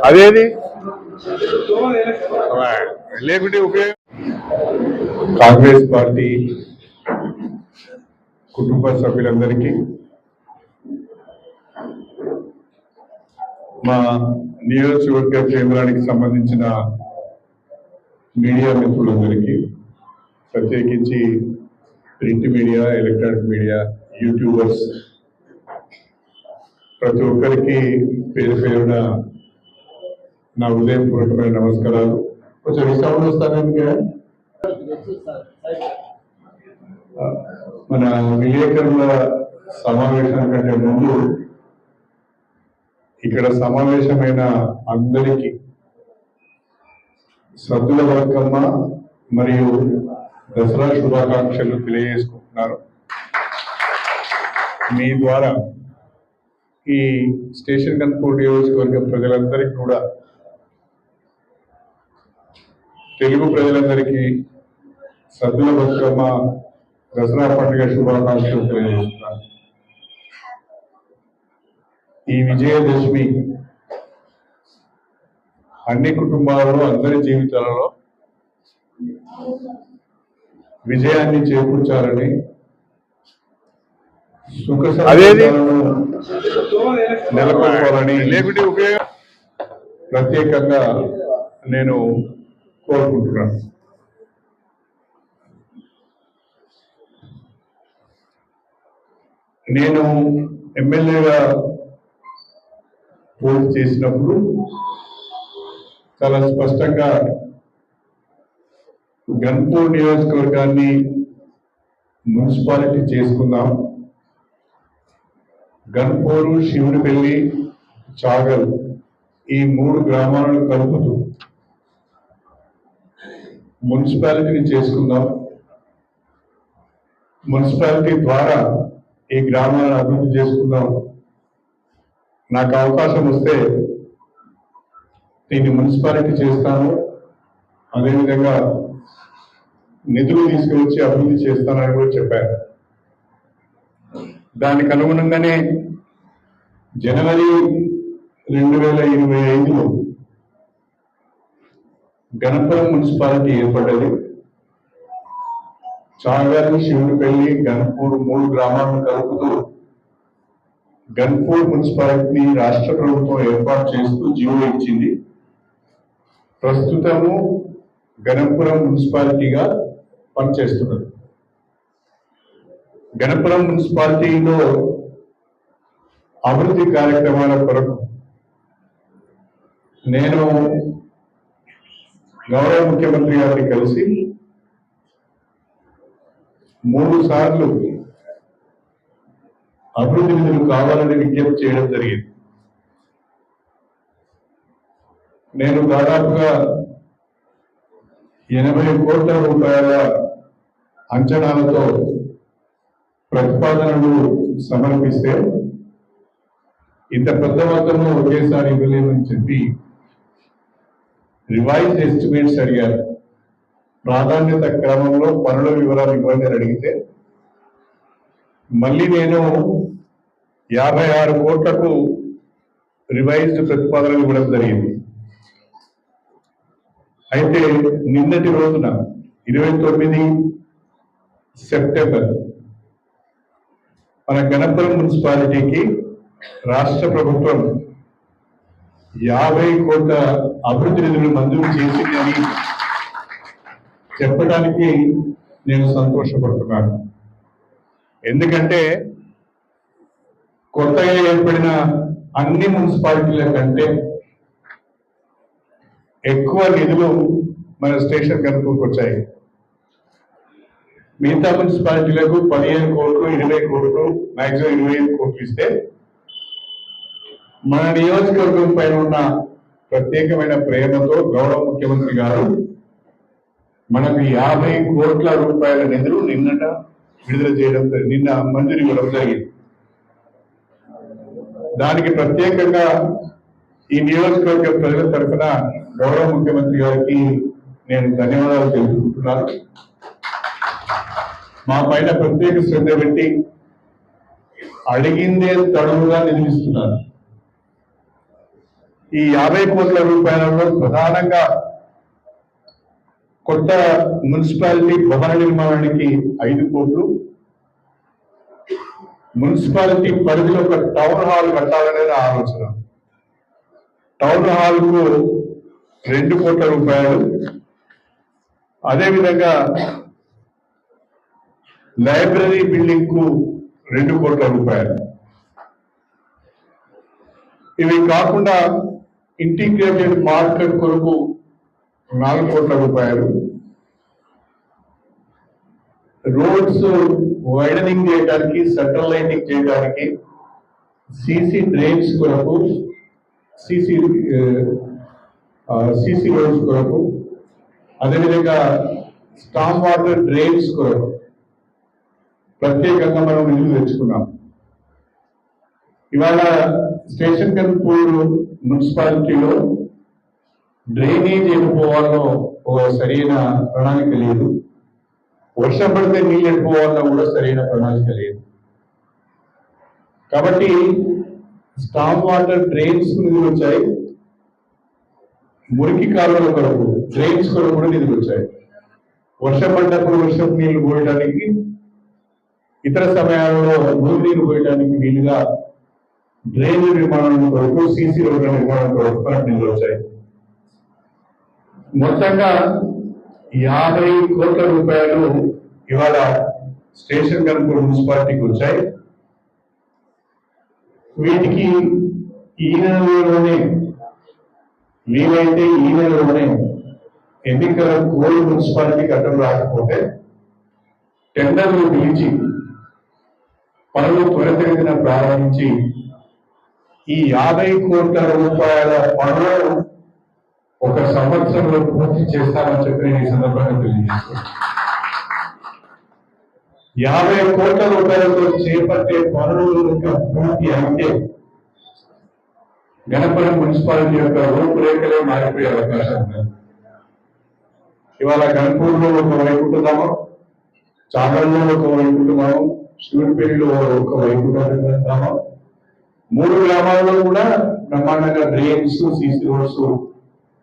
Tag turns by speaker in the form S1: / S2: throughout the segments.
S1: అదేది? లేకుంటే ఉపయోగం కాంగ్రెస్ పార్టీ కుటుంబ సభ్యులందరికీ మా నియోజకవర్గ కేంద్రానికి సంబంధించిన మీడియా మిత్రులందరికీ ప్రత్యేకించి print media electronic media YouTubers ప్రతి ఒక్కరికి పేరు పేరున నా ఉదయపూర్వకమైన నమస్కారాలు. కొంచెం ఈ సౌండ్ వస్తానండి మన విలేకరుల సమావేశం కంటే ముందు ఇక్కడ సమావేశమైన అందరికీ సద్దుల వర్గమ్మ మరియు దసరా శుభాకాంక్షలు తెలియజేసుకుంటున్నారు. మీ ద్వారా ఈ స్టేషన్ కన్పోర్ట్ నియోజకవర్గ ప్రజలందరికీ కూడా తెలుగు ప్రజలందరికీ సద్దుల బతుకమ్మ దసరా పండుగ శుభాకాంక్షలు తెలియజేస్తున్నాను ఈ విజయదశమి అన్ని కుటుంబాలలో అందరి జీవితాలలో విజయాన్ని చేకూర్చాలని సుఖ నెలకొల్పాలని ప్రత్యేకంగా నేను కోరుకుంటున్నాను. నేను ఎమ్మెల్యేగా పోటీ చేసినప్పుడు చాలా స్పష్టంగా గన్పూర్ నియోజకవర్గాన్ని మున్సిపాలిటీ చేసుకుందాం. గన్పూరు శివునిపల్లి చాగల్ ఈ మూడు గ్రామాలను కలుపుతూ మున్సిపాలిటీని చేసుకుందాం. మున్సిపాలిటీ ద్వారా ఈ గ్రామాలను అభివృద్ధి చేసుకుందాం. నాకు అవకాశం వస్తే దీన్ని మున్సిపాలిటీ చేస్తాను. అదేవిధంగా నిధులు తీసుకువచ్చి అభివృద్ధి చేస్తానని కూడా చెప్పారు. దానికి అనుగుణంగానే జనవరి రెండు వేల ఇరవై ఐదులో గణపురం మున్సిపాలిటీ ఏర్పడ్డది. చాగారి శివుడిపల్లి గన్పూర్ మూడు గ్రామాలను కలుపుతూ గన్పూర్ మున్సిపాలిటీని రాష్ట్ర ప్రభుత్వం ఏర్పాటు చేస్తూ జీవో ఇచ్చింది. ప్రస్తుతము గణపురం మున్సిపాలిటీగా పనిచేస్తున్నది. గణపురం మున్సిపాలిటీలో అభివృద్ధి కార్యక్రమాల కొరకు నేను గౌరవ ముఖ్యమంత్రి గారిని కలిసి మూడు సార్లు అభివృద్ధి నిధులు కావాలని విజ్ఞప్తి చేయడం జరిగింది. నేను దాదాపుగా ఎనభై కోట్ల రూపాయల అంచనాలతో ప్రతిపాదనలు సమర్పిస్తే ఇంత పెద్ద మొత్తంలో ఒకేసారి ఇవ్వలేమని చెప్పి రివైజ్ ఎస్టిమేట్స్ అడిగారు. ప్రాధాన్యత క్రమంలో పనుల వివరాలు ఇవ్వండి అని అడిగితే మళ్ళీ నేను యాభై ఆరు కోట్లకు రివైజ్డ్ ప్రతిపాదనలు ఇవ్వడం జరిగింది. అయితే నిన్నటి రోజున ఇరవై తొమ్మిది సెప్టెంబర్ మన గణపురం మున్సిపాలిటీకి రాష్ట్ర ప్రభుత్వం యాభై కోట్ల అభివృద్ధి నిధులు మంజూరు చేసిందని చెప్పడానికి నేను సంతోషపడుతున్నాను. ఎందుకంటే కొత్తగా ఏర్పడిన అన్ని మున్సిపాలిటీల కంటే ఎక్కువ నిధులు మన స్టేషన్ కనుకూరుకు వచ్చాయి. మిగతా మున్సిపాలిటీలకు పదిహేను కోట్లు ఇరవై కోట్లు మాక్సిమం ఇరవై ఐదు కోట్లు ఇస్తే మన నియోజకవర్గం పైన ఉన్న ప్రత్యేకమైన ప్రేమతో గౌరవ ముఖ్యమంత్రి గారు మనకు యాభై కోట్ల రూపాయల నిధులు నిన్నట విడుదల చేయడం నిన్న మంజూరు ఇవ్వడం జరిగింది. దానికి ప్రత్యేకంగా ఈ నియోజకవర్గ ప్రజల తరఫున గౌరవ ముఖ్యమంత్రి గారికి నేను ధన్యవాదాలు తెలుసుకుంటున్నాను మా పైన ప్రత్యేక శ్రద్ధ పెట్టి అడిగిందే తడువుగా నిర్మిస్తున్నాను ఈ యాభై కోట్ల రూపాయలలో ప్రధానంగా కొత్త మున్సిపాలిటీ భవన నిర్మాణానికి ఐదు కోట్లు. మున్సిపాలిటీ పరిధిలో ఒక టౌన్ హాల్ కట్టాలనేది ఆలోచన. టౌన్ హాల్కు రెండు కోట్ల రూపాయలు. అదేవిధంగా లైబ్రరీ బిల్డింగ్కు రెండు కోట్ల రూపాయలు. ఇవి కాకుండా ఇంటిగ్రేటెడ్ మార్కెట్ కొరకు నాలుగు కోట్ల రూపాయలు. రోడ్స్ వైడనింగ్ చేయడానికి సెంట్రల్ లైనింగ్ చేయడానికి సీసీ డ్రైన్స్ కొరకు సీసీ సీసీ రోడ్స్ కొరకు అదేవిధంగా స్టామ్ వాటర్ డ్రైన్స్ కొరకు ప్రత్యేకంగా మనం నిధులు తెచ్చుకున్నాం. ఇవాళ స్టేషన్ కన్పూర్ మున్సిపాలిటీలో డ్రైనేజ్ ఎడిపోవాలో ఒక సరైన ప్రణాళిక లేదు. వర్షం పడితే నీళ్ళు ఎడిపోవాలో కూడా సరైన ప్రణాళిక లేదు. కాబట్టి స్టామ్ వాటర్ డ్రైన్స్ నిధులు వచ్చాయి. మురికి కాలువల కొరకు డ్రైన్స్ కొరకు కూడా నిధులు వచ్చాయి. వర్షం పడ్డప్పుడు వర్షం నీళ్ళు పోయడానికి ఇతర సమయాల్లో భూమి నీరు పోయడానికి వీలుగా డ్రైన్ నిర్మాణం కొరకు సీసీ రోడ్ల నిర్మాణం కొరకు కంపెనీలు వచ్చాయి. మొత్తంగా యాభై కోట్ల రూపాయలు ఇవాళ స్టేషన్ కనుక మున్సిపాలిటీకి వచ్చాయి. వీటికి ఈ నెలలోనే వీలైతే ఈ నెలలోనే ఎన్నికల కోడి మున్సిపాలిటీ కట్టడం రాకపోతే టెండర్లు పిలిచి పనులు త్వరితగతిన ప్రారంభించి ఈ యాభై కోట్ల రూపాయల పనులను ఒక సంవత్సరంలో పూర్తి చేస్తామని చెప్పి నేను ఈ సందర్భంగా తెలియజేస్తున్నాను. యాభై కోట్ల రూపాయలతో చేపట్టే పనులు యొక్క పూర్తి అంటే గణపతి మున్సిపాలిటీ యొక్క రూపురేఖలే మారిపోయే అవకాశం ఉంది ఇవాళ గణపూర్లో ఒక వైపు ఉంటున్నాము చాగల్లో ఒక వైపు ఉంటున్నాము శివుడిపల్లిలో ఒక వైపు ఉంటున్నాము. మూడు గ్రామాల్లో కూడా బ్రహ్మాండంగా డ్రైన్స్ సీసీ రోడ్స్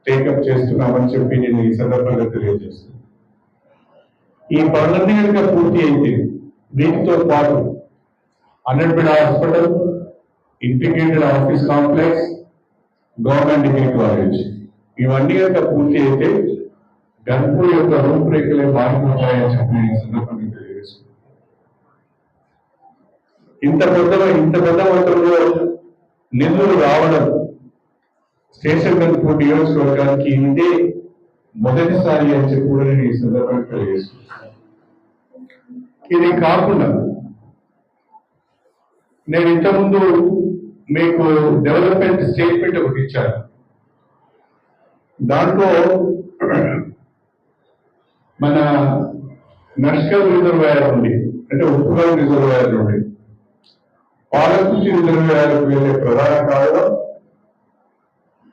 S1: టేకప్ చేస్తున్నామని చెప్పి నేను ఈ సందర్భంగా తెలియజేస్తున్నాను. ఈ పనులన్నీ కనుక పూర్తి అయితే దీంతో పాటు hundred bed hospital integrated office complex government degree college ఇవన్నీ కనుక పూర్తి అయితే గన్పూర్ యొక్క రూపురేఖలే బాగుంటాయని చెప్పి సందర్భంగా తెలియజేస్తున్నాను ఇంత పెద్ద ఇంత పెద్ద మొత్తంలో నిధులు రావడం స్టేషన్ గన్పూర్ నియోజకవర్గానికి ఇదే మొదటిసారి అని చెప్పి కూడా నేను ఈ సందర్భంగా తెలియజేస్తున్నాను. ఇది కాకుండా నేను ఇంతకుముందు మీకు డెవలప్మెంట్ స్టేట్మెంట్ ఒకటి ఇచ్చాను. దాంట్లో మన నర్స్కల్ రిజర్వాయర్ ఉంది అంటే ఉప్పుగల్ రిజర్వాయర్ ఉంది. పాలకుర్తి రిజర్వాయర్కు వెళ్ళే ప్రధాన కాలువ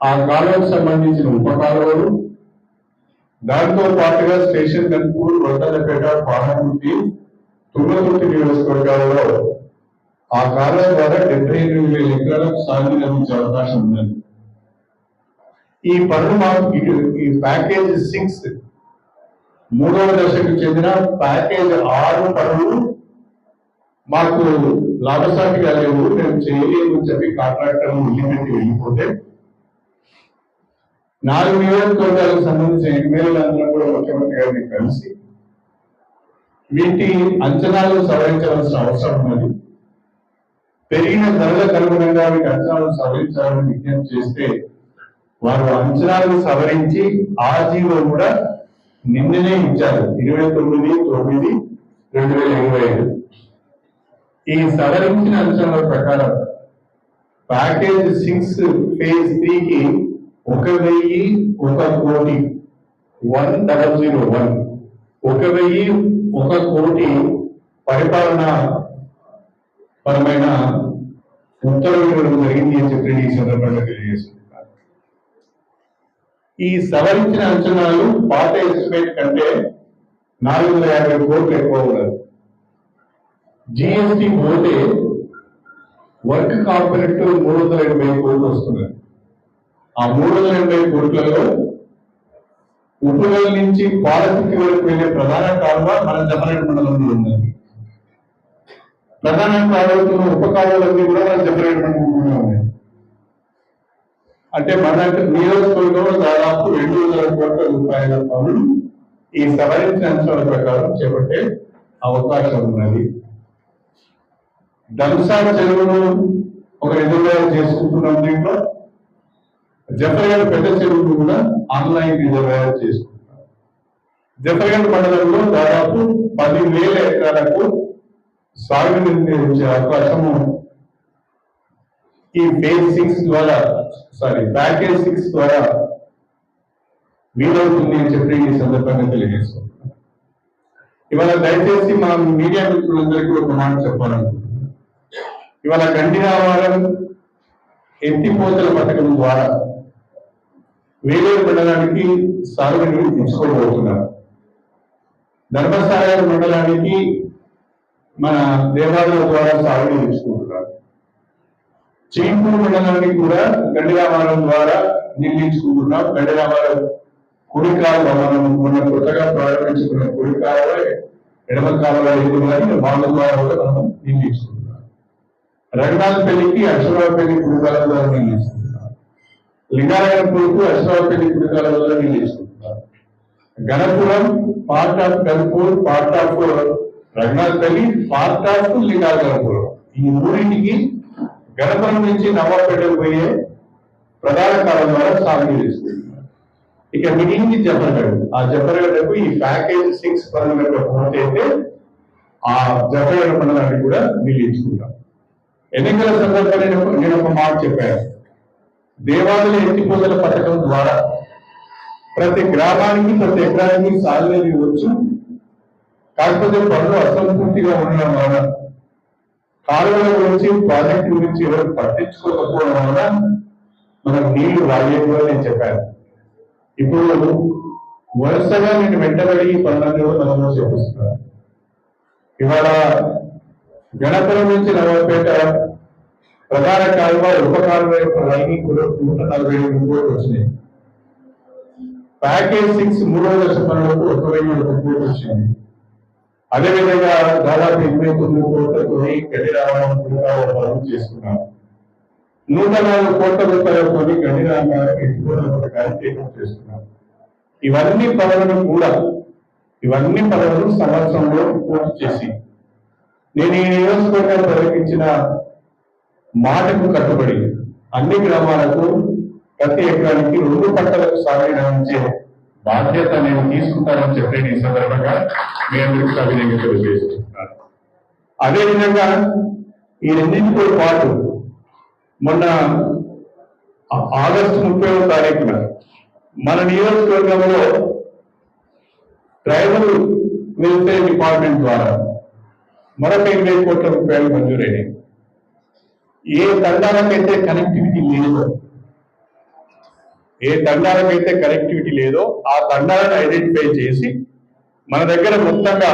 S1: ఆ కాలువకు సంబంధించిన ఉపకాలువలు దాంతో పాటుగా స్టేషన్ కన్పూర్ వడ్డలపేట పాలకుర్తి తుంగతుర్తి నియోజకవర్గాలలో ఆ కాలం ద్వారా డెబ్బై ఎనిమిది వేల ఎకరాలకు సాగు లభించే అవకాశం ఉన్నది. ఈ పనులు మాకు ఈ ప్యాకేజ్ సిక్స్ మూడవ దశకు చెందిన ప్యాకేజ్ ఆరు పనులు మాకు లాభసాటిగా లేవు మేము చేయలేము అని చెప్పి కాంట్రాక్టర్ వదిలిపెట్టి వెళ్ళిపోతే నాలుగు నియోజకవర్గాలకు సంబంధించిన ఎమ్మెల్యేలందరూ కూడా ముఖ్యమంత్రి గారిని కలిసి వీటి అంచనాలు సవరించవలసిన అవసరం ఉన్నది. పెరిగిన ధరలకు అనుగుణంగా వీటి అంచనాలు సవరించాలని విజ్ఞప్తి చేస్తే వారు అంచనాలు సవరించి ఆ జీవో కూడా నిన్ననే ఇచ్చారు. ఇరవై తొమ్మిది తొమ్మిది రెండు వేల ఇరవై ఐదు. ఈ సవరించిన అంశాల ప్రకారం ప్యాకేజ్ సిక్స్ ఫేజ్ త్రీకి ఒక వెయ్యి ఒక కోటి వన్ డబల్ జీరో వన్. ఒక వెయ్యి ఒక కోటి పరిపాలన పరమైన ఉత్తర్వులు ఇవ్వడం జరిగింది అని చెప్పి ఈ సందర్భంగా తెలియజేస్తున్నారు ఈ సవరించిన అంచనాలు పాత ఎస్టిమేట్ కంటే నాలుగు వందల యాభై కోట్లు ఎక్కువ ఉన్నది జిఎస్టి పోతే వర్క్ కార్పొరేట్ మూడు వందల ఎనభై కోట్లు వస్తున్నాయి. ఆ మూడు వందల ఎనభై కోట్లలో ఉపనల్ నుంచి పాలసికి వరకు వెళ్ళే ప్రధాన కాలువ మన జమరేడు మండలంలో ఉన్నాయి ప్రధాన కాలువతున్న ఉప కాలువలన్నీ కూడా మన జమరేడు మండలంలో ఉన్నాయి. అంటే మన నియోజకవర్గంలో దాదాపు రెండు వందల కోట్ల రూపాయల పనులు ఈ సవరించిన అంశాల ప్రకారం చేపట్టే అవకాశం ఉన్నది. దంసా చెరువును ఒక విధంగా చేసుకుంటున్నాం దీంట్లో. జఫర్గఢ్ పెద్ద చెరువును కూడా ఆన్లైన్ రిజర్వాయర్ చేసుకుంటున్నాం. జఫర్గఢ్ మండలంలో దాదాపు పదివేల ఎకరాలకు సాగునీరు నిర్వహించే అవకాశము ఈ ఫేజ్ సిక్స్ ద్వారా సారీ ప్యాకేజ్ సిక్స్ ద్వారా వీలవుతుంది అని చెప్పి ఈ సందర్భంగా తెలియజేసుకుంటున్నాను ఇవాళ దయచేసి మా మీడియా మిత్రులందరికీ ఒక మాట చెప్పాలనుకుంటున్నాను ఇవాళ గండి ఎత్తిపోతల పథకం ద్వారా వేలూరు మండలానికి సాగునీరు తీసుకోబోతున్నారు ధర్మసాగర్ మండలానికి మన దేవాలయం ద్వారా సాగుని తీసుకుంటున్నారు. చీపూరు మండలానికి కూడా గండిరామారం ద్వారా నిర్మించుకుంటున్నాం గండిరామారం కుడి భవనం మనం మొన్న కొత్తగా ప్రారంభించుకున్న కుడి కాలువ ఎడమ కాలువ ఇది కానీ వాళ్ళ ద్వారా కూడా మనం నిర్మించుకుంటున్నాం రంగాలపల్లికి అశ్వరావుపల్లి కుడికాల ద్వారా నిర్మించుకుంటున్నాం లింగారాయణపూర్కు అశ్వరావుపల్లి కుడికాల ద్వారా నిర్మించుకుంటున్నాం Ganapuram part of Ganapur part of Rangalapalli part of Lingarayanapuram ఈ మూడింటికి గణపురం నుంచి నవాపేటకు పోయే ప్రధాన కాలం ద్వారా సాగు చేసుకుంటున్నారు ఇక మిగిలింది జఫర్గఢ్. ఆ జఫర్గఢ్కు ఈ ప్యాకేజ్ సిక్స్ పనులకు పూర్తయితే ఆ జఫర్గఢ్ మండలాన్ని కూడా నిలించుకుంటాం ఎన్నికల సందర్భంగా నేను ఒక- మాట చెప్పాను. దేవాలయ ఎత్తిపోతల పథకం ద్వారా ప్రతి గ్రామానికి ప్రతి ఎకరానికి సాగునీరు ఇవ్వచ్చు కాకపోతే పనులు అసంపూర్తిగా ఉండడం వలన కాలువల గురించి ప్రాజెక్టు గురించి ఎవరు పట్టించుకోకపోవడం వలన మనకు నీళ్ళు రాలేదు అని నేను చెప్పాను. ఇప్పుడు వరుసగా నేను వెంటబడి ఈ పనులన్నీ కూడా మనము చేపిస్తున్నాను ఇవాళ గణపురం నుంచి నవలపేట ప్రధాన కాలువ ఉప కాలువ యొక్క లైనింగ్ నూట నలభై ఏడు కోట్లు వచ్చినాయి. ప్యాకేజ్ సిక్స్ మూడో దశ పనులకు ఒక వెయ్యి ఒక కోట్లు వచ్చింది. అదేవిధంగా దాదాపు ఇరవై తొమ్మిది కోట్లతో గడి రావడం కూడా పనులు చేసుకున్నాం నూట నాలుగు కోట్ల రూపాయలతో గడి రావడానికి పథకాన్ని టేకప్ చేస్తున్నాం ఇవన్నీ పనులను కూడా ఇవన్నీ పనులను సంవత్సరంలో పూర్తి చేసి నేను ఈ నియోజకవర్గాన్ని ప్రకటించిన మాటకు కట్టుబడి అన్ని గ్రామాలకు ప్రతి ఎకరానికి రెండు పంటలకు సాగునీరు అందించే బాధ్యత నేను తీసుకుంటానని చెప్పి ఈ సందర్భంగా మీ అందరికీ సవినయంగా తెలియజేస్తున్నాను. అదేవిధంగా ఈ రెండింటితో పాటు మొన్న ఆగస్టు ముప్పై తారీఖున మన నియోజకవర్గంలో ట్రైబల్ వెల్ఫేర్ డిపార్ట్మెంట్ ద్వారా మరొక ఇరవై కోట్ల రూపాయలు మంజూరైనాయి. ఏ దండాలకైతే కనెక్టివిటీ లేదో ఏ దండాలకైతే కనెక్టివిటీ లేదో ఆ తండాలను ఐడెంటిఫై చేసి మన దగ్గర మొత్తంగా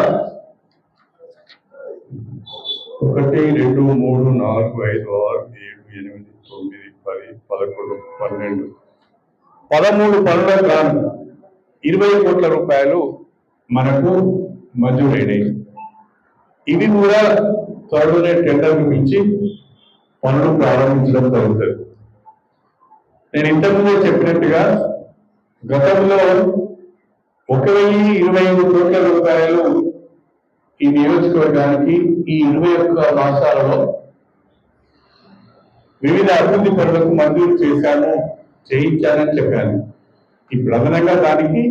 S1: ఒకటి రెండు మూడు నాలుగు ఐదు ఆరు ఏడు ఎనిమిది తొమ్మిది పది పదకొండు పన్నెండు పదమూడు పనుల గాను ఇరవై కోట్ల రూపాయలు మనకు మంజూరైనాయి. ఇది కూడా త్వరలోనే టెండర్ పిలిచి పనులు ప్రారంభించడం జరుగుతుంది. నేను ఇంతకుముందే చెప్పినట్టుగా గతంలో ఒక వెయ్యి ఇరవై ఐదు కోట్ల రూపాయలు ఈ నియోజకవర్గానికి ఈ ఇరవై ఒక్క మాసాలలో వివిధ అభివృద్ధి పనులకు మంజూరు చేశాను చేయించానని చెప్పాను. ఇప్పుడు అదనంగా దానికి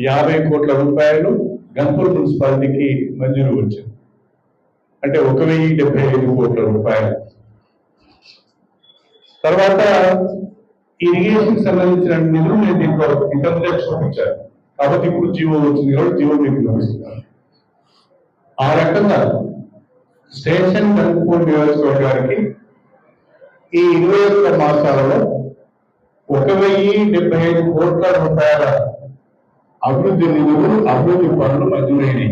S1: యాభై కోట్ల రూపాయలు గన్పూర్ మున్సిపాలిటీకి మంజూరు వచ్చింది. అంటే ఒక వెయ్యి డెబ్బై ఐదు కోట్ల రూపాయలు. తర్వాత ఇరిగేషన్ సంబంధించిన నిధులు నేను దీంట్లో ఇంతకుముందే చూపించాను. కాబట్టి ఇప్పుడు జీవో వచ్చింది కాబట్టి జీవో మీకు చూపిస్తున్నాను. ఆ రకంగా స్టేషన్ గన్పూర్ నియోజకవర్గానికి ఈ ఇరవై ఒక్క మాసాలలో ఒక వెయ్యి డెబ్బై ఐదు కోట్ల రూపాయల అభివృద్ధి నిధులు అభివృద్ధి పనులు మంజూరైనవి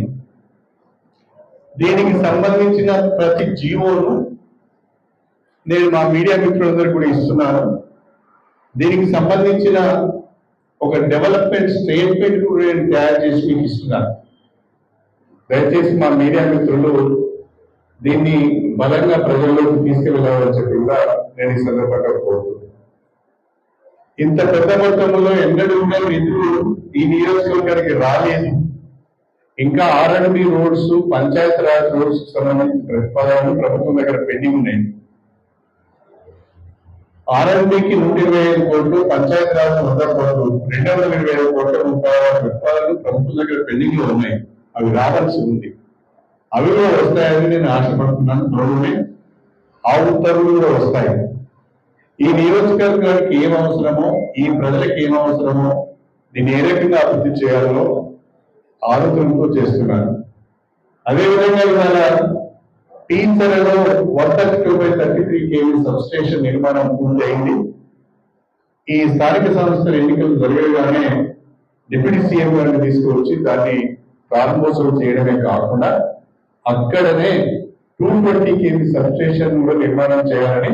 S1: దీనికి సంబంధించిన ప్రతి జీవోను నేను మా మీడియా మిత్రులందరికీ కూడా ఇస్తున్నాను. దీనికి సంబంధించిన ఒక డెవలప్మెంట్ స్టేట్మెంట్ కూడా నేను తయారు చేసి మీకు ఇస్తున్నాను. దయచేసి మా మీడియా మిత్రులు దీన్ని బలంగా ప్రజల్లోకి తీసుకువెళ్ళాలని చెప్పి కూడా నేను ఈ సందర్భంగా కోరుతున్నాను. ఇంత పెద్ద మొత్తంలో ఎన్నడూ కూడా నిధులు ఈ నియోజకవర్గానికి రాలేదు. ఇంకా R B roads panchayat raj roads సంబంధించిన ప్రతిపాదనలు ప్రభుత్వం దగ్గర పెండింగ్ ఉన్నాయి. ఆర్ నూట ఇరవై ఐదు కోట్లు పంచాయత్ రాజ్ వంద కోట్లు రెండు వందల ఇరవై ఐదు కోట్ల రూపాయల ప్రతిపాదనలు ప్రభుత్వం దగ్గర పెండింగ్లో ఉన్నాయి. అవి రావాల్సి ఉంది. అవి కూడా వస్తాయని నేను ఆశపడుతున్నాను. త్వరలోనే ఆ ఉత్తర్వులు కూడా వస్తాయి. ఈ నియోజకవర్గానికి ఏం అవసరమో ఈ ప్రజలకు ఏం అవసరమో నేను ఏ రకంగా అభివృద్ధి చేయాలో ఆలోచనతో చేస్తున్నాను. అదేవిధంగా ఇవాళ టీచర్లలో one thirty two by thirty three KV substation నిర్మాణం పూర్తయింది. ఈ స్థానిక సంస్థల ఎన్నికలు జరగగానే డిప్యూటీ సీఎం గారిని తీసుకువచ్చి దాన్ని ప్రారంభోత్సవం చేయడమే కాకుండా అక్కడనే టూ ట్వంటీ కేవీ సబ్స్టేషన్ కూడా నిర్మాణం చేయాలని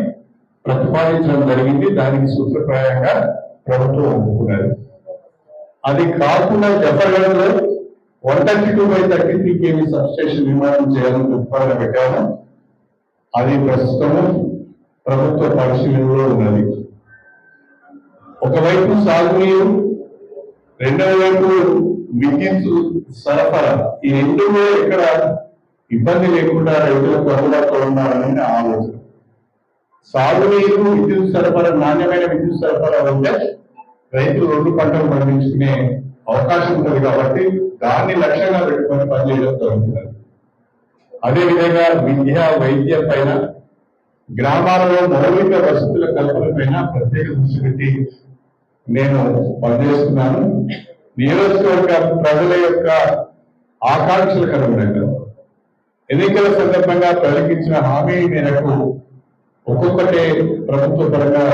S1: ప్రతిపాదించడం జరిగింది. దానికి సూత్రప్రాయంగా ప్రభుత్వం ఒప్పుకున్నది. అది కాకుండా జఫర్గఢ్లో one thirty two by thirty three KV substation నిర్మాణం చేయాలని ప్రతిపాదన పెట్టాము. అది ప్రస్తుతము ప్రభుత్వ పరిశీలనలో ఉన్నది. ఒకవైపు సాగునీరు రెండవ వైపు విద్యుత్ సరఫరా. ఈ రెండు కూడా ఇక్కడ ఇబ్బంది లేకుండా రైతులకు అందుబాటులో ఉండాలని ఆలోచన. సాగునీరు విద్యుత్ సరఫరా నాణ్యమైన విద్యుత్ సరఫరా ఉంటే రైతులు రెండు పంటలు పండించుకునే అవకాశం ఉంటుంది కాబట్టి దాన్ని లక్ష్యంగా పెట్టుకొని పనిచేయడం జరుగుతున్నది అదేవిధంగా విద్య వైద్య పైన గ్రామాలలో మౌలిక వసతుల కల్పన పైన ప్రత్యేక దృష్టి పెట్టి నేను పనిచేస్తున్నాను. నియోజకవర్గ ప్రజల యొక్క ఆకాంక్షలకు అనుగుణంగా ఎన్నికల సందర్భంగా ప్రకటించిన హామీ మేరకు ఒక్కొక్కటే ప్రభుత్వ పరంగా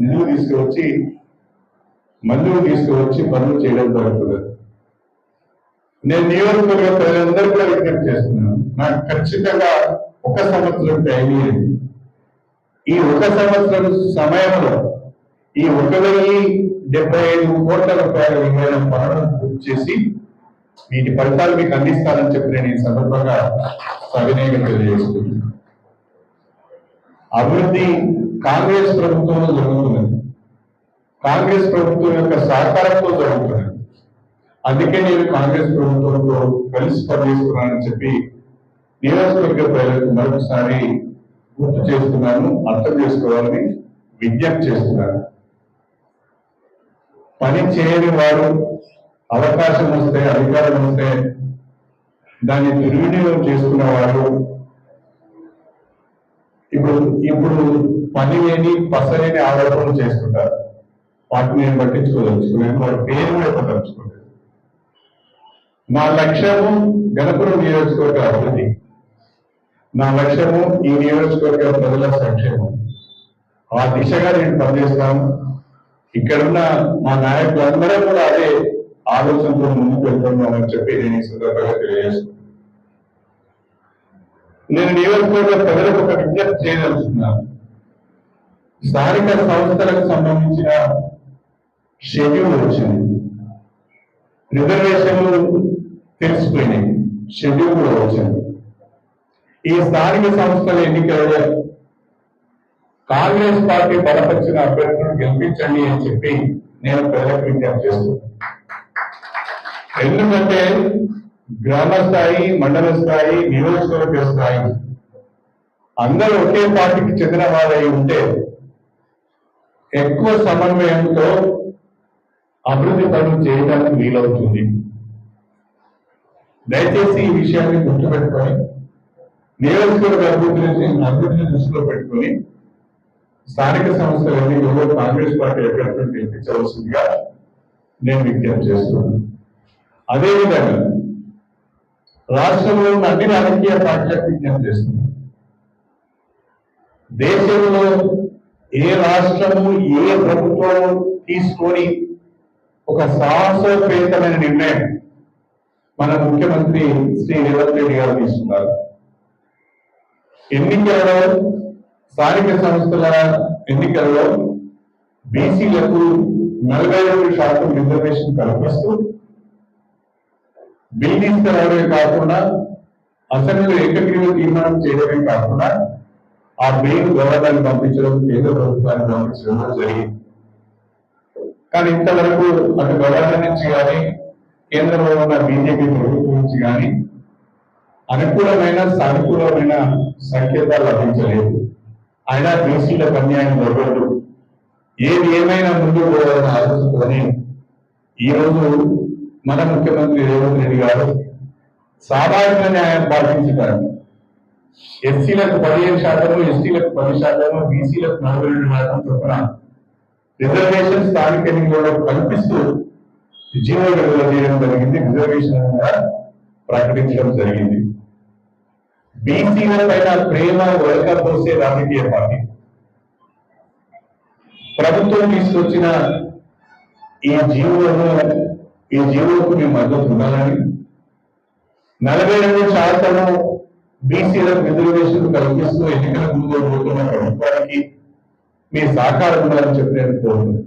S1: నిధులు తీసుకువచ్చి మందులు తీసుకువచ్చి పనులు చేయడం జరుగుతుంది. నేను నియోజకవర్గ ప్రజలందరూ కూడా విజ్ఞప్తి చేస్తున్నాను. నాకు ఖచ్చితంగా ఒక సంవత్సరం టైం ఈ ఒక సంవత్సరం సమయంలో ఈ ఒక వెయ్యి డెబ్బై ఐదు కోట్ల రూపాయల విలువైన పనులను పూర్తి చేసి వీటి ఫలితాలు మీకు అందిస్తానని చెప్పి నేను ఈ సందర్భంగా సవినయంగా తెలియజేస్తున్నాను. అభివృద్ధి కాంగ్రెస్ ప్రభుత్వంలో జరుగుతున్నది. కాంగ్రెస్ ప్రభుత్వం యొక్క సహకారంతో జరుగుతున్నది. అందుకే నేను కాంగ్రెస్ ప్రభుత్వంతో కలిసి పనిచేస్తున్నానని చెప్పి నియోజకవర్గ ప్రజలకు మరొకసారి గుర్తు చేస్తున్నాను అర్థం చేసుకోవాలని విజ్ఞప్తి చేస్తున్నాను. పని చేయని వారు అవకాశం వస్తే అధికారం వస్తే దాన్ని దుర్వినియోగం చేసుకున్న వారు ఇప్పుడు ఇప్పుడు పని లేని పసలేని ఆరోపణలు చేస్తుంటారు. వాటిని నేను పట్టించుకోదలుచుకున్నాను వారి పేరు కూడా పట్టించుకోలేదు నా లక్ష్యము గణపురం నియోజకవర్గ అభివృద్ధి. నా లక్ష్యము ఈ నియోజకవర్గ ప్రజల సంక్షేమం. ఆ దిశగా నేను పనిచేస్తాను. ఇక్కడున్న మా నాయకులందరూ కూడా అదే ఆలోచనతో ముందుకు వెళ్తున్నామని చెప్పి నేను ఈ సందర్భంగా తెలియజేస్తున్నాను. నేను నియోజకవర్గ ప్రజలకు ఒక విజ్ఞప్తి చేయదలుచుకున్నాను. స్థానిక సంస్థలకు సంబంధించిన షెడ్యూల్ వచ్చింది. రిజర్వేషన్లు తెలిసిపోయినాయి. షెడ్యూల్ కూడా వచ్చింది. ఈ స్థానిక సంస్థల ఎన్నికలలో కాంగ్రెస్ పార్టీ బలపరిచిన అభ్యర్థులను గెలిపించండి అని చెప్పి నేను ప్రజలకు విజ్ఞప్తి చేస్తున్నాను. ఎందుకంటే గ్రామ స్థాయి మండల స్థాయి నియోజకవర్గ స్థాయి అందరూ ఒకే పార్టీకి చెందిన వారై ఉంటే ఎక్కువ సమన్వయంతో అభివృద్ధి పనులు చేయడానికి వీలవుతుంది. దయచేసి ఈ విషయాన్ని గుర్తుపెట్టుకొని నియోజకవర్గ అభివృద్ధిని అభివృద్ధిని దృష్టిలో పెట్టుకొని స్థానిక సంస్థల ఎన్నికల్లో కాంగ్రెస్ పార్టీ ఎక్కడ గెలిపించవలసిందిగా నేను విజ్ఞప్తి చేస్తున్నాను. అదేవిధంగా రాష్ట్రంలో ఉన్న అన్ని రాజకీయ పార్టీలకు విజ్ఞప్తి చేస్తున్నాను దేశంలో ఏ రాష్ట్రము ఏ ప్రభుత్వం తీసుకొని ఒక సాహసోపేతమైన నిర్ణయం మన ముఖ్యమంత్రి శ్రీ రేవంత్ రెడ్డి గారు తీసుకున్నారు. ఎన్నికలలో స్థానిక సంస్థల ఎన్నికలలో బీసీలకు నలభై రెండు శాతం రిజర్వేషన్ కల్పిస్తూ బిల్డింగ్ తెరవడమే కాకుండా అసెంబ్లీలో ఏకగ్రీవ తీర్మానం చేయడమే కాకుండా ఆ బిల్ గవర్నర్ పంపించడం కేంద్ర ప్రభుత్వాన్ని పంపించడం జరిగింది. కానీ ఇంతవరకు అటు గవర్నర్ నుంచి కానీ కేంద్రంలో ఉన్న బీజేపీ ప్రభుత్వం నుంచి కానీ అనుకూలమైన సానుకూలమైన సంకేతాలు లభించలేదు. అయినా బీసీలకు అన్యాయం జరగదు ఏది ఏమైనా ముందుకు పోవాలని ఆలోచనతోనే ఈ రోజు మన ముఖ్యమంత్రి రేవంత్ రెడ్డి గారు సామాజిక న్యాయం పాటించుతారు ఎస్సీలకు పదిహేను శాతము ఎస్టీలకు పది శాతము బీసీలకు నలభై రెండు శాతం చొప్పున రిజర్వేషన్ స్థానిక ఎన్నికల్లో కల్పిస్తూ జీవో విడుదల చేయడం జరిగింది. రిజర్వేషన్ కూడా ప్రకటించడం జరిగింది. బీసీల పైన ప్రేమ ఒలకపోసే రాజకీయ పార్టీ. ప్రభుత్వం తీసుకొచ్చిన ఈ జీవులను ఈ జీవులకు మేము మద్దతు ఉండాలని నలభై రెండు శాతము బీసీలకు రిజర్వేషన్ కల్పిస్తూ ఎన్నికల ముందు పోతున్న ప్రభుత్వానికి మీ సహకారం ఉండాలని చెప్పి నేను కోరుతున్నాను.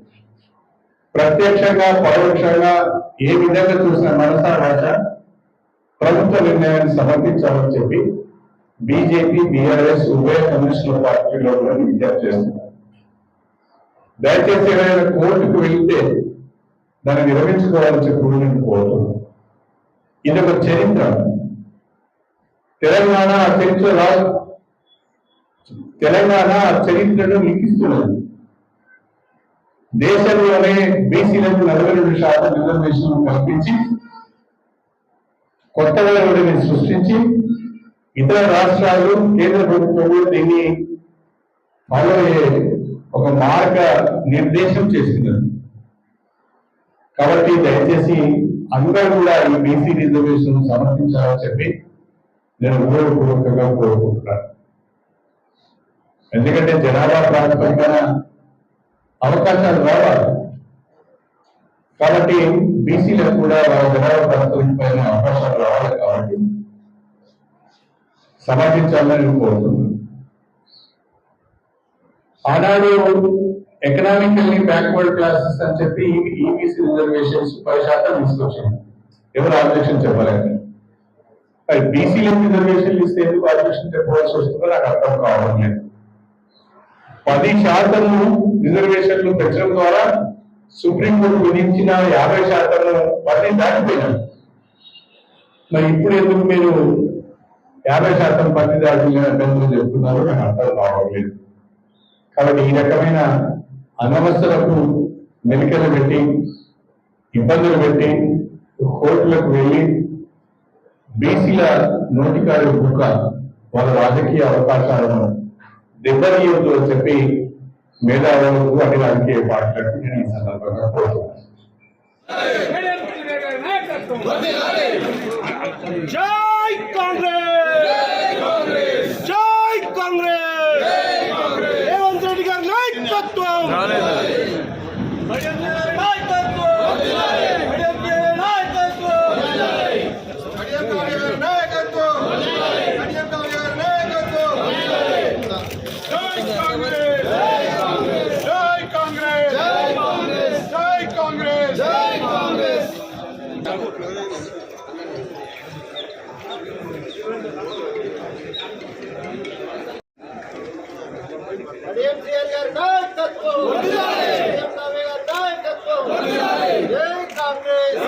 S1: ప్రత్యక్షంగా పరోక్షంగా ఏ విధంగా చూసిన మనసా భాష ప్రభుత్వ నిర్ణయాన్ని సమర్థించాలని చెప్పి బీజేపీ బీఆర్ఎస్ ఉభయ కమ్యూనిస్టుల పార్టీలో కూడా విజ్ఞప్తి చేస్తున్నారు దయచేసి ఏమైనా కోర్టుకు వెళ్తే దాన్ని నిర్వహించుకోవాలని చెప్పి కూడా నేను కోరుతున్నాను. ఇది ఒక చరిత్ర. తెలంగాణ ఆ చరిత్ర తెలంగాణ ఆ చరిత్రను లిఖిస్తున్నది. దేశంలోనే బీసీలకు నలభై రెండు శాతం రిజర్వేషన్ కల్పించి కొత్తగా ఎవరిని సృష్టించి ఇతర రాష్ట్రాలు కేంద్ర ప్రభుత్వాలు దీన్ని ఫాలో అయ్యే ఒక మార్గ నిర్దేశం చేస్తున్నారు. కాబట్టి దయచేసి అందరూ కూడా ఈ బీసీ రిజర్వేషన్ సమర్థించాలని చెప్పి నేను ఉపయోగపూర్వకంగా కోరుకుంటున్నాను. ఎందుకంటే జనాభా ప్రాతిపదికన అవకాశాలు రావాలి. కాబట్టి బీసీలకు కూడా వాళ్ళ జనాభా ప్రాతిపదికపైన అవకాశాలు రావాలి కాబట్టి సమర్థించాలని నేను కోరుతున్నాను ఆనాడు ఎకనామికల్లీ బ్యాక్వర్డ్ క్లాసెస్ అని చెప్పి ఈబీసీ రిజర్వేషన్స్ పది శాతం తీసుకొచ్చాను ఎవరు ఆబ్జెక్షన్ చెప్పలేదు? మరి బీసీలకు రిజర్వేషన్లు ఇస్తే ఎందుకు ఆబ్జెక్షన్ చెప్పవలసి వస్తుందో నాకు అర్థం కావడం లేదు పది శాతము రిజర్వేషన్లు పెంచడం ద్వారా సుప్రీంకోర్టు విధించిన యాభై శాతము పది దాటిపోయినారు మరి ఇప్పుడు ఎందుకు మీరు యాభై శాతం పది దాటిన అభ్యంతరం చెప్తున్నారు నాకు అర్థం కావడం లేదు కాబట్టి ఈ రకమైన అనవసరపు మెలికలు పెట్టి ఇబ్బందులు పెట్టి కోర్టులకు వెళ్ళి బీసీల నోటికారు బుక్క వాళ్ళ రాజకీయ అవకాశాలను దెబ్బతీయొద్దు అని చెప్పి మేధావులకు అన్ని రాజకీయ పార్టీలకు నేను ఈ సందర్భంగా కోరుతున్నాను.
S2: జై కాంగ్రెస్ జై కాంగ్రెస్ రేవంత్ రెడ్డి గారి నాయకత్వం నాయకత్వం జై కాంగ్రెస్ జై కాంగ్రెస్ జై కాంగ్రెస్ జై కాంగ్రెస్
S3: అడియం సిఆర్ గారి నాయకత్వం అడియం కావ్య గారి నాయకత్వం జై కాంగ్రెస్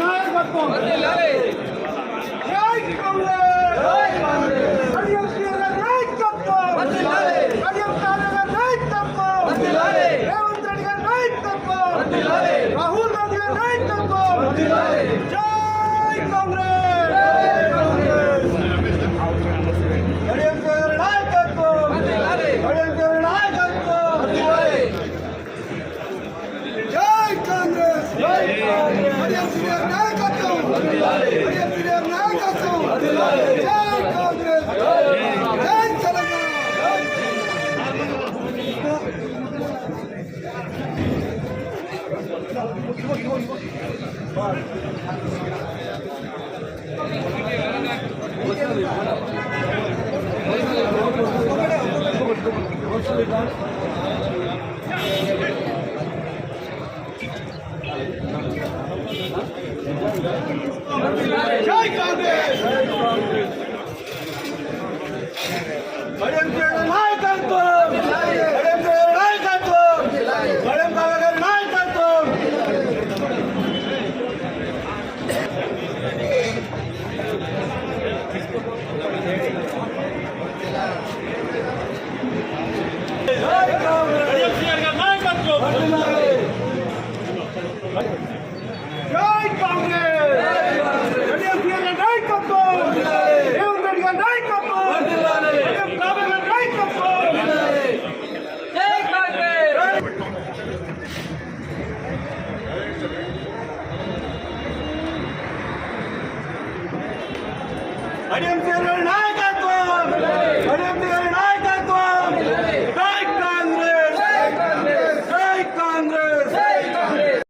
S2: నాయకత్వం